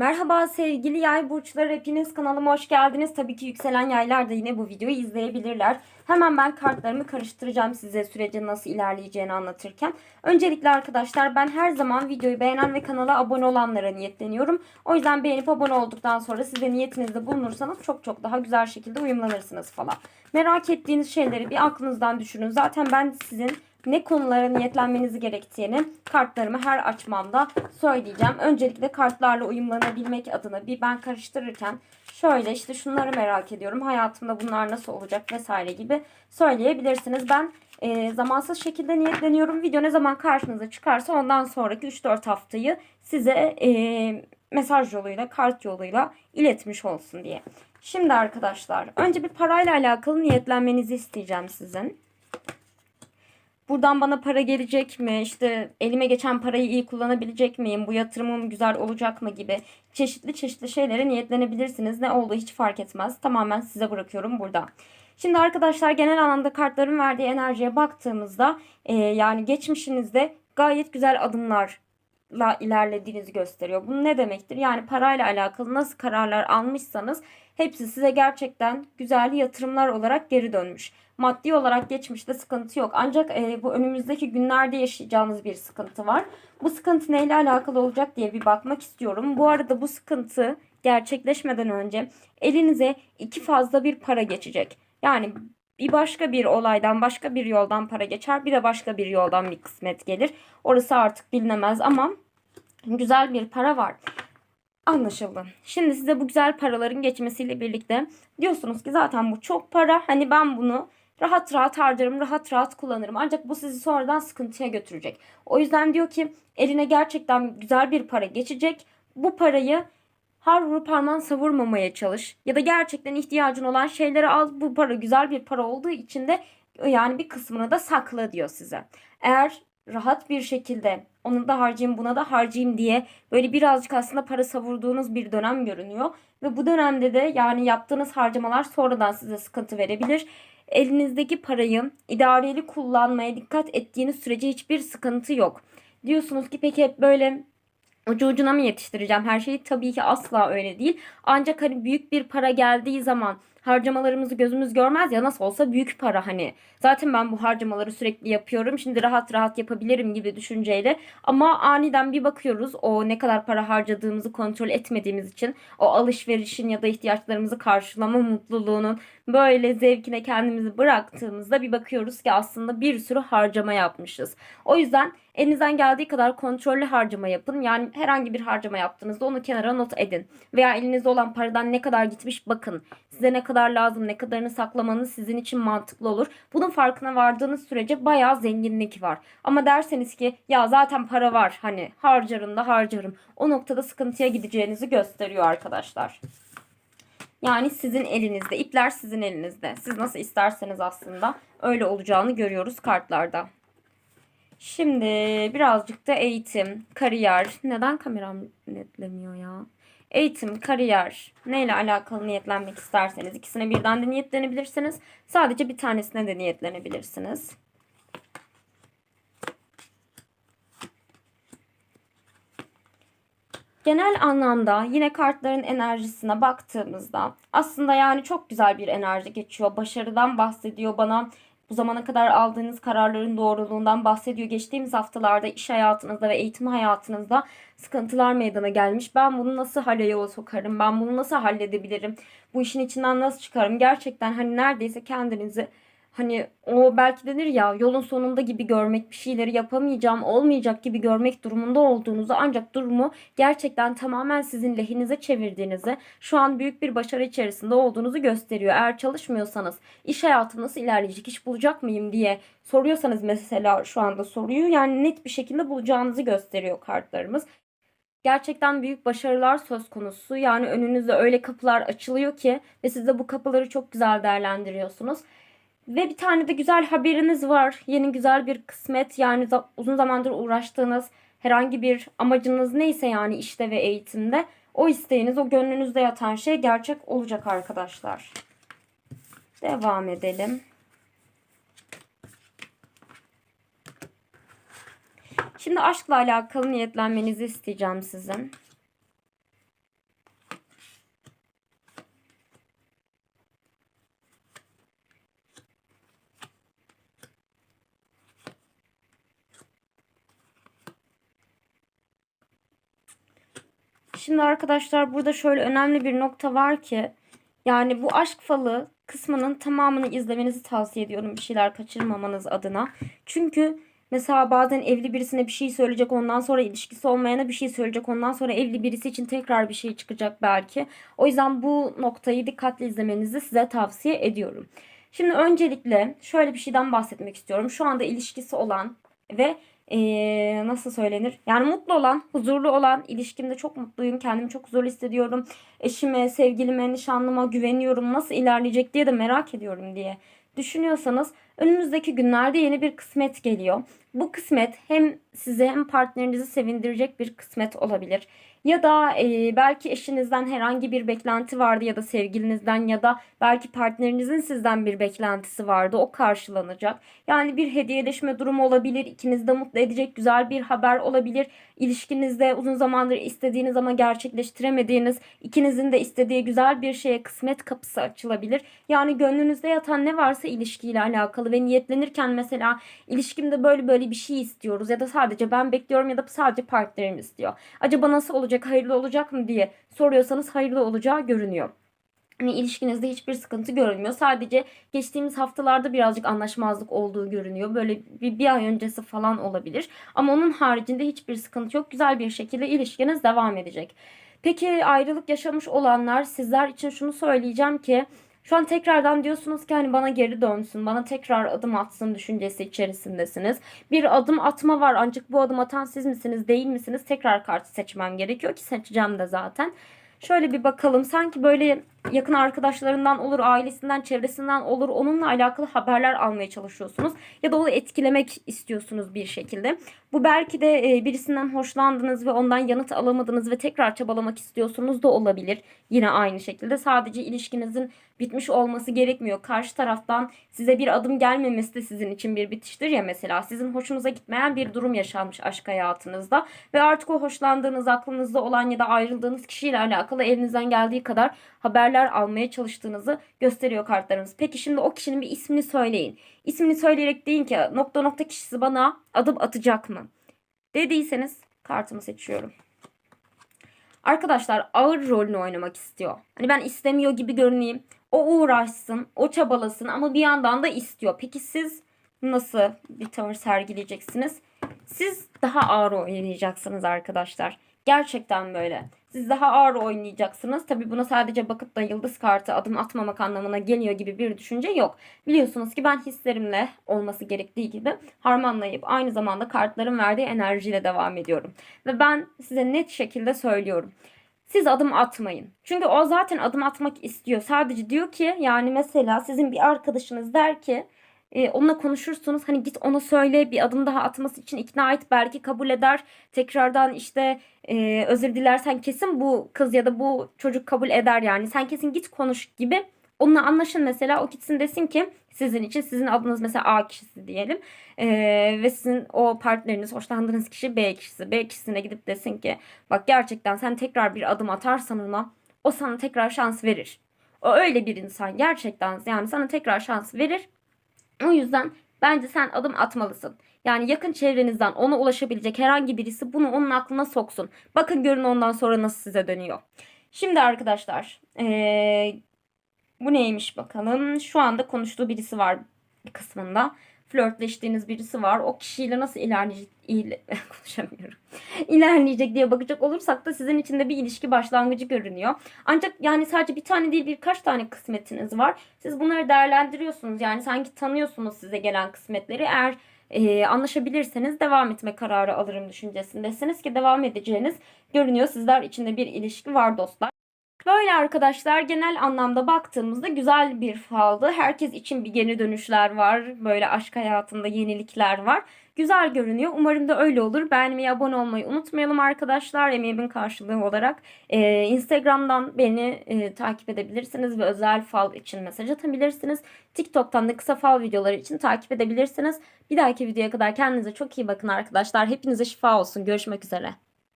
Merhaba sevgili yay burçları hepiniz kanalıma hoş geldiniz. Tabii ki yükselen yaylar da yine bu videoyu izleyebilirler. Hemen ben kartlarımı karıştıracağım size sürecin nasıl ilerleyeceğini anlatırken. Öncelikle arkadaşlar ben her zaman videoyu beğenen ve kanala abone olanlara niyetleniyorum. O yüzden beğenip abone olduktan sonra siz de niyetinizde bulunursanız çok çok daha güzel şekilde uyumlanırsınız falan. Merak ettiğiniz şeyleri bir aklınızdan düşünün. Zaten ben sizin ne konulara niyetlenmenizi gerektiğini kartlarımı her açmamda söyleyeceğim. Öncelikle kartlarla uyumlanabilmek adına bir ben karıştırırken şöyle işte şunları merak ediyorum. Hayatımda bunlar nasıl olacak vesaire gibi söyleyebilirsiniz. Ben e, zamansız şekilde niyetleniyorum. Video ne zaman karşınıza çıkarsa ondan sonraki 3-4 haftayı size e, mesaj yoluyla, kart yoluyla iletmiş olsun diye. Şimdi arkadaşlar önce bir parayla alakalı niyetlenmenizi isteyeceğim sizin. Buradan bana para gelecek mi? İşte elime geçen parayı iyi kullanabilecek miyim? Bu yatırımım güzel olacak mı gibi çeşitli çeşitli şeylere niyetlenebilirsiniz. Ne olduğu hiç fark etmez. Tamamen size bırakıyorum burada. Şimdi arkadaşlar genel anlamda kartların verdiği enerjiye baktığımızda e, yani geçmişinizde gayet güzel adımlarla ilerlediğinizi gösteriyor. Bu ne demektir? Yani parayla alakalı nasıl kararlar almışsanız hepsi size gerçekten güzel yatırımlar olarak geri dönmüş maddi olarak geçmişte sıkıntı yok. Ancak e, bu önümüzdeki günlerde yaşayacağınız bir sıkıntı var. Bu sıkıntı neyle alakalı olacak diye bir bakmak istiyorum. Bu arada bu sıkıntı gerçekleşmeden önce elinize iki fazla bir para geçecek. Yani bir başka bir olaydan başka bir yoldan para geçer bir de başka bir yoldan bir kısmet gelir. Orası artık bilinemez ama güzel bir para var. Anlaşıldı. Şimdi size bu güzel paraların geçmesiyle birlikte diyorsunuz ki zaten bu çok para. Hani ben bunu rahat rahat harcarım, rahat rahat kullanırım. Ancak bu sizi sonradan sıkıntıya götürecek. O yüzden diyor ki eline gerçekten güzel bir para geçecek. Bu parayı har vurup parmağın savurmamaya çalış. Ya da gerçekten ihtiyacın olan şeyleri al. Bu para güzel bir para olduğu için de yani bir kısmını da sakla diyor size. Eğer rahat bir şekilde onu da harcayayım buna da harcayayım diye böyle birazcık aslında para savurduğunuz bir dönem görünüyor. Ve bu dönemde de yani yaptığınız harcamalar sonradan size sıkıntı verebilir elinizdeki parayı idareli kullanmaya dikkat ettiğiniz sürece hiçbir sıkıntı yok. Diyorsunuz ki peki hep böyle ucu ucuna mı yetiştireceğim her şeyi? Tabii ki asla öyle değil. Ancak hani büyük bir para geldiği zaman harcamalarımızı gözümüz görmez ya nasıl olsa büyük para hani. Zaten ben bu harcamaları sürekli yapıyorum. Şimdi rahat rahat yapabilirim gibi düşünceyle. Ama aniden bir bakıyoruz o ne kadar para harcadığımızı kontrol etmediğimiz için o alışverişin ya da ihtiyaçlarımızı karşılama mutluluğunun böyle zevkine kendimizi bıraktığımızda bir bakıyoruz ki aslında bir sürü harcama yapmışız. O yüzden elinizden geldiği kadar kontrollü harcama yapın. Yani herhangi bir harcama yaptığınızda onu kenara not edin. Veya elinizde olan paradan ne kadar gitmiş bakın. Size ne kadar lazım, ne kadarını saklamanız sizin için mantıklı olur. Bunun farkına vardığınız sürece bayağı zenginlik var. Ama derseniz ki ya zaten para var hani harcarım da harcarım. O noktada sıkıntıya gideceğinizi gösteriyor arkadaşlar. Yani sizin elinizde. ipler sizin elinizde. Siz nasıl isterseniz aslında öyle olacağını görüyoruz kartlarda. Şimdi birazcık da eğitim, kariyer. Neden kameram netlemiyor ya? Eğitim, kariyer neyle alakalı niyetlenmek isterseniz ikisine birden de niyetlenebilirsiniz. Sadece bir tanesine de niyetlenebilirsiniz. Genel anlamda yine kartların enerjisine baktığımızda aslında yani çok güzel bir enerji geçiyor. Başarıdan bahsediyor bana. Bu zamana kadar aldığınız kararların doğruluğundan bahsediyor. Geçtiğimiz haftalarda iş hayatınızda ve eğitim hayatınızda sıkıntılar meydana gelmiş. Ben bunu nasıl hale yola sokarım? Ben bunu nasıl halledebilirim? Bu işin içinden nasıl çıkarım? Gerçekten hani neredeyse kendinizi hani o belki denir ya yolun sonunda gibi görmek bir şeyleri yapamayacağım olmayacak gibi görmek durumunda olduğunuzu ancak durumu gerçekten tamamen sizin lehinize çevirdiğinizi şu an büyük bir başarı içerisinde olduğunuzu gösteriyor. Eğer çalışmıyorsanız iş hayatı nasıl ilerleyecek iş bulacak mıyım diye soruyorsanız mesela şu anda soruyu yani net bir şekilde bulacağınızı gösteriyor kartlarımız gerçekten büyük başarılar söz konusu. Yani önünüzde öyle kapılar açılıyor ki ve siz de bu kapıları çok güzel değerlendiriyorsunuz. Ve bir tane de güzel haberiniz var. Yeni güzel bir kısmet yani uzun zamandır uğraştığınız herhangi bir amacınız neyse yani işte ve eğitimde o isteğiniz, o gönlünüzde yatan şey gerçek olacak arkadaşlar. Devam edelim. Şimdi aşkla alakalı niyetlenmenizi isteyeceğim sizin. Şimdi arkadaşlar burada şöyle önemli bir nokta var ki yani bu aşk falı kısmının tamamını izlemenizi tavsiye ediyorum bir şeyler kaçırmamanız adına. Çünkü mesela bazen evli birisine bir şey söyleyecek ondan sonra ilişkisi olmayana bir şey söyleyecek ondan sonra evli birisi için tekrar bir şey çıkacak belki. O yüzden bu noktayı dikkatli izlemenizi size tavsiye ediyorum. Şimdi öncelikle şöyle bir şeyden bahsetmek istiyorum. Şu anda ilişkisi olan ve eee, nasıl söylenir? Yani mutlu olan, huzurlu olan, ilişkimde çok mutluyum, kendimi çok huzurlu hissediyorum. Eşime, sevgilime, nişanlıma güveniyorum. Nasıl ilerleyecek diye de merak ediyorum diye düşünüyorsanız önümüzdeki günlerde yeni bir kısmet geliyor. Bu kısmet hem size hem partnerinizi sevindirecek bir kısmet olabilir. Ya da e, belki eşinizden herhangi bir beklenti vardı ya da sevgilinizden ya da belki partnerinizin sizden bir beklentisi vardı. O karşılanacak. Yani bir hediyeleşme durumu olabilir. İkinizi de mutlu edecek güzel bir haber olabilir. İlişkinizde uzun zamandır istediğiniz ama gerçekleştiremediğiniz, ikinizin de istediği güzel bir şeye kısmet kapısı açılabilir. Yani gönlünüzde yatan ne varsa ilişkiyle alakalı ve niyetlenirken mesela ilişkimde böyle böyle bir şey istiyoruz ya da sadece ben bekliyorum ya da sadece partnerim istiyor. Acaba nasıl olacak, hayırlı olacak mı diye soruyorsanız hayırlı olacağı görünüyor. Hani ilişkinizde hiçbir sıkıntı görünmüyor. Sadece geçtiğimiz haftalarda birazcık anlaşmazlık olduğu görünüyor. Böyle bir, bir ay öncesi falan olabilir. Ama onun haricinde hiçbir sıkıntı yok. Güzel bir şekilde ilişkiniz devam edecek. Peki ayrılık yaşamış olanlar sizler için şunu söyleyeceğim ki şu an tekrardan diyorsunuz ki hani bana geri dönsün, bana tekrar adım atsın düşüncesi içerisindesiniz. Bir adım atma var ancak bu adım atan siz misiniz değil misiniz? Tekrar kartı seçmem gerekiyor ki seçeceğim de zaten. Şöyle bir bakalım. Sanki böyle yakın arkadaşlarından olur, ailesinden, çevresinden olur. Onunla alakalı haberler almaya çalışıyorsunuz. Ya da onu etkilemek istiyorsunuz bir şekilde. Bu belki de e, birisinden hoşlandınız ve ondan yanıt alamadınız ve tekrar çabalamak istiyorsunuz da olabilir. Yine aynı şekilde. Sadece ilişkinizin bitmiş olması gerekmiyor. Karşı taraftan size bir adım gelmemesi de sizin için bir bitiştir ya mesela. Sizin hoşunuza gitmeyen bir durum yaşanmış aşk hayatınızda. Ve artık o hoşlandığınız, aklınızda olan ya da ayrıldığınız kişiyle alakalı elinizden geldiği kadar haberler almaya çalıştığınızı gösteriyor kartlarınız. Peki şimdi o kişinin bir ismini söyleyin. İsmini söyleyerek deyin ki nokta nokta kişisi bana adım atacak mı? Dediyseniz kartımı seçiyorum. Arkadaşlar ağır rolünü oynamak istiyor. Hani ben istemiyor gibi görüneyim. O uğraşsın, o çabalasın ama bir yandan da istiyor. Peki siz nasıl bir tavır sergileyeceksiniz? Siz daha ağır oynayacaksınız arkadaşlar. Gerçekten böyle. Siz daha ağır oynayacaksınız. Tabi buna sadece bakıp da yıldız kartı adım atmamak anlamına geliyor gibi bir düşünce yok. Biliyorsunuz ki ben hislerimle olması gerektiği gibi harmanlayıp aynı zamanda kartların verdiği enerjiyle devam ediyorum. Ve ben size net şekilde söylüyorum. Siz adım atmayın. Çünkü o zaten adım atmak istiyor. Sadece diyor ki yani mesela sizin bir arkadaşınız der ki e, onunla konuşursunuz. Hani git ona söyle bir adım daha atması için ikna et. Belki kabul eder. Tekrardan işte e, özür dilersen kesin bu kız ya da bu çocuk kabul eder yani. Sen kesin git konuş gibi. Onunla anlaşın mesela o gitsin desin ki sizin için sizin adınız mesela A kişisi diyelim ee, ve sizin o partneriniz hoşlandığınız kişi B kişisi B kişisine gidip desin ki bak gerçekten sen tekrar bir adım atarsan ona o sana tekrar şans verir. O öyle bir insan gerçekten yani sana tekrar şans verir o yüzden bence sen adım atmalısın. Yani yakın çevrenizden ona ulaşabilecek herhangi birisi bunu onun aklına soksun. Bakın görün ondan sonra nasıl size dönüyor. Şimdi arkadaşlar ee, bu neymiş bakalım. Şu anda konuştuğu birisi var bir kısmında. Flörtleştiğiniz birisi var. O kişiyle nasıl ilerleyecek, iyle, konuşamıyorum. ilerleyecek diye bakacak olursak da sizin için de bir ilişki başlangıcı görünüyor. Ancak yani sadece bir tane değil birkaç tane kısmetiniz var. Siz bunları değerlendiriyorsunuz. Yani sanki tanıyorsunuz size gelen kısmetleri. Eğer e, anlaşabilirseniz devam etme kararı alırım düşüncesindesiniz ki devam edeceğiniz görünüyor. Sizler içinde bir ilişki var dostlar. Böyle arkadaşlar genel anlamda baktığımızda güzel bir faldı. Herkes için bir geri dönüşler var. Böyle aşk hayatında yenilikler var. Güzel görünüyor. Umarım da öyle olur. Beğenmeyi, abone olmayı unutmayalım arkadaşlar. Emeğimin karşılığı olarak. Ee, Instagram'dan beni e, takip edebilirsiniz ve özel fal için mesaj atabilirsiniz. TikTok'tan da kısa fal videoları için takip edebilirsiniz. Bir dahaki videoya kadar kendinize çok iyi bakın arkadaşlar. Hepinize şifa olsun. Görüşmek üzere.